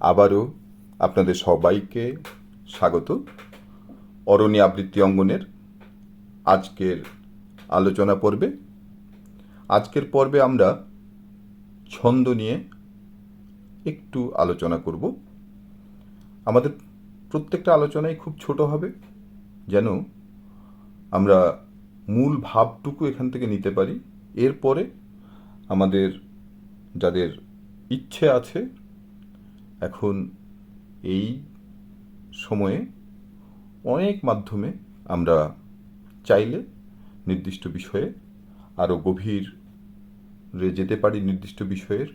আবারও আপনাদের সবাইকে স্বাগত। অরণি আবৃত্তি অঙ্গনের আজকের আলোচনা পর্বে। আজকের পর্বে আমরা ছন্দ নিয়ে একটু আলোচনা করব। আমাদের প্রত্যেকটা আলোচনাই খুব ছোট হবে, যেন আমরা মূল ভাবটুকু এখান থেকে নিতে পারি। এরপরে আমাদের যাদের ইচ্ছে আছে এখন এই সময়ে অনেক মাধ্যমে আমরা চাইলে নির্দিষ্ট বিষয়ে আরও গভীর যেতে পারি নির্দিষ্ট বিষয়ের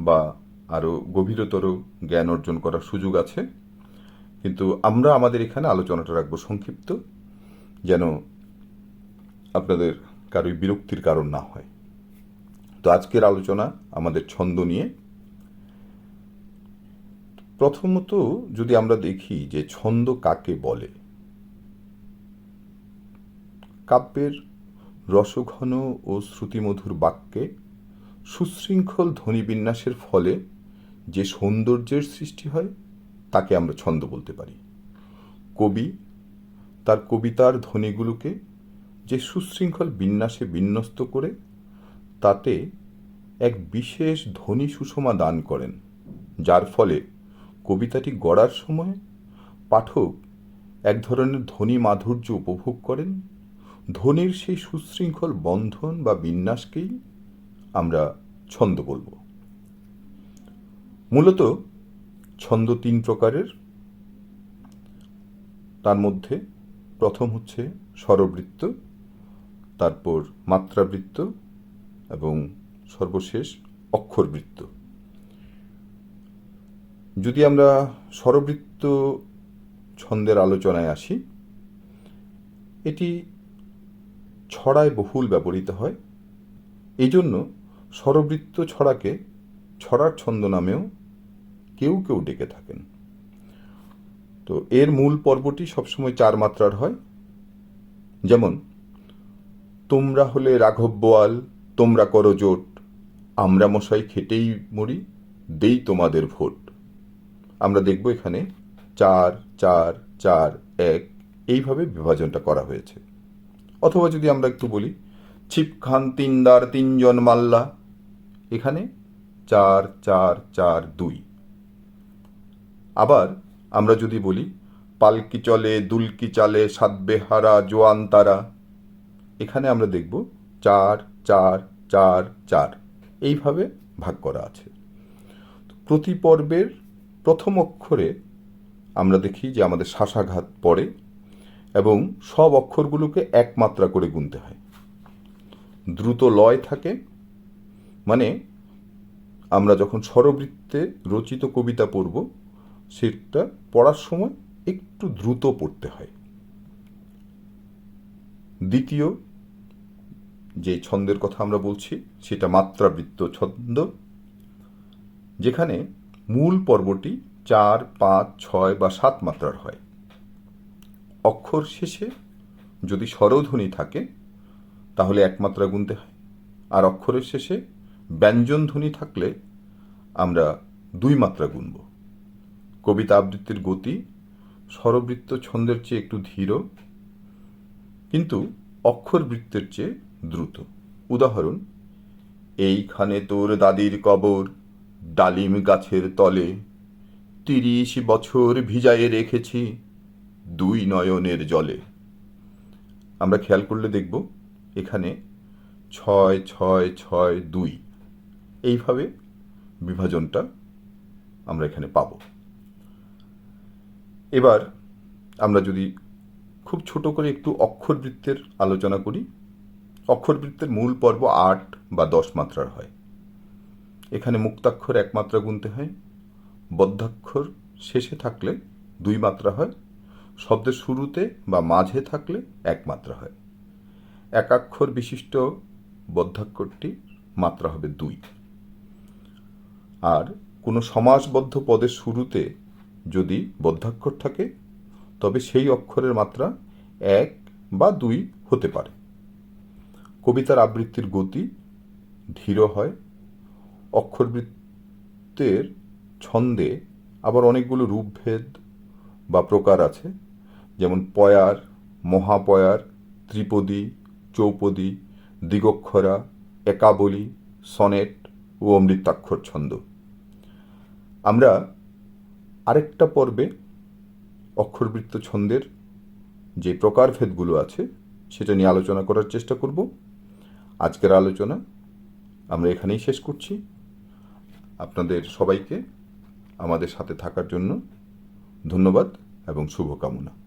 বা আরও গভীরতর জ্ঞান অর্জন করার সুযোগ আছে। কিন্তু আমরা আমাদের এখানে আলোচনাটা রাখব সংক্ষিপ্ত, যেন আপনাদের কারোই বিরক্তির কারণ না হয়। তো আজকের আলোচনা আমাদের ছন্দ নিয়ে প্রথমত যদি আমরা দেখি যে ছন্দ কাকে বলে, কাব্যের রসঘন ও শ্রুতিমধুর বাক্যে সুশৃঙ্খল ধ্বনিবিন্যাসের ফলে যে সৌন্দর্যের সৃষ্টি হয়, তাকে আমরা ছন্দ বলতে পারি। কবি তার কবিতার ধ্বনিগুলোকে যে সুশৃঙ্খল বিন্যাসে বিন্যস্ত করে, তাতে এক বিশেষ ধ্বনি সুষমা দান করেন, যার ফলে কবিতাটি গড়ার সময় পাঠক এক ধরনের ধ্বনি মাধুর্য উপভোগ করেন। ধ্বনির সেই সুশৃঙ্খল বন্ধন বা বিন্যাসকেই আমরা ছন্দ বলব। মূলত ছন্দ তিন প্রকারের। তার মধ্যে প্রথম হচ্ছে স্বরবৃত্ত, তারপর মাত্রাবৃত্ত এবং সর্বশেষ অক্ষরবৃত্ত। যদি আমরা স্বরবৃত্ত ছন্দের আলোচনায় আসি, এটি ছড়ায় বহুল ব্যবহৃত হয়। এই জন্য স্বরবৃত্ত ছড়াকে ছড়ার ছন্দ নামেও কেউ কেউ ডেকে থাকেন। তো এর মূল পর্বটি সবসময় চার মাত্রার হয়। যেমন, তোমরা হলে রাঘব বোয়াল, তোমরা করো জোট, আমরা মশাই খেটেই মরি, দেই তোমাদের ভোট। আমরা দেখব এখানে চার চার চার, এক, এইভাবে বিভাজনটা করা হয়েছে। অথবা যদি আমরা একটু বলি, ছিপ খান তিনদার তিনজন মাল্লা। এখানে চার চার চার, দুই। আবার আমরা যদি বলি, পালকি চলে, দুলকি চালে, সাতবেহারা, জোয়ান তারা। এখানে আমরা দেখব চার চার চার চার। এইভাবে ভাগ করা আছে। প্রতি পর্বের প্রথম অক্ষরে আমরা দেখি যে আমাদের শ্বাসাঘাত পড়ে এবং সব অক্ষরগুলোকে এক মাত্রা করে গুনতে হয়। দ্রুত লয় থাকে মানে আমরা যখন স্বরবৃত্তে রচিত কবিতা পড়ব, সেটা পড়ার সময় একটু দ্রুত পড়তে হয়। দ্বিতীয় যে ছন্দের কথা আমরা বলছি, সেটা মাত্রাবৃত্ত ছন্দ, যেখানে মূল পর্বটি চার, পাঁচ, ছয় বা সাত মাত্রার হয়। অক্ষর শেষে যদি স্বরধ্বনি থাকে, তাহলে এক মাত্রা গুনতে হয়। আর অক্ষরের শেষে ব্যঞ্জন ধ্বনি থাকলে আমরা দুই মাত্রা গুনব। কবিতা আবৃত্তির গতি স্বরবৃত্ত ছন্দের চেয়ে একটু ধীর, কিন্তু অক্ষর বৃত্তের চেয়ে দ্রুত। উদাহরণ, এইখানে তোর দাদির কবর ডালিম গাছের তলে তিরিশ বছর ভিজায়ে রেখেছি দুই নয়নের জলে। আমরা খেয়াল করলে দেখব এখানে ছয় ছয় ছয়, দুই। এইভাবে বিভাজনটা আমরা এখানে পাব। এবার আমরা যদি খুব ছোট করে একটু অক্ষরবৃত্তের আলোচনা করি, অক্ষরবৃত্তের মূল পর্ব আট বা দশ মাত্রার হয়। এখানে মুক্তাক্ষর এক মাত্রা গুনতে হয়। বদ্ধাক্ষর শেষে থাকলে দুই মাত্রা হয়। শব্দের শুরুতে বা মাঝে থাকলে এক মাত্রা হয়। একাক্ষর বিশিষ্ট বদ্ধাক্ষরটি মাত্রা হবে দুই। আর কোনো সমাসবদ্ধ পদের শুরুতে যদি বদ্ধাক্ষর থাকে, তবে সেই অক্ষরের মাত্রা এক বা দুই হতে পারে। কবিতার আবৃত্তির গতি ধীর হয় অক্ষরবৃত্তের ছন্দে আবার অনেকগুলো রূপভেদ বা প্রকার আছে। যেমন পয়ার, মহাপয়ার, ত্রিপদী, চৌপদী, দিগক্ষরা, একাবলী, সনেট ও অমৃতাক্ষর ছন্দ। আমরা আরেকটা পর্বে অক্ষরবৃত্ত ছন্দের যে প্রকারভেদগুলো আছে, সেটা নিয়ে আলোচনা করার চেষ্টা করব। আজকের আলোচনা আমরা এখানেই শেষ করছি। আপনাদের সবাইকে আমাদের সাথে থাকার জন্য ধন্যবাদ এবং শুভকামনা।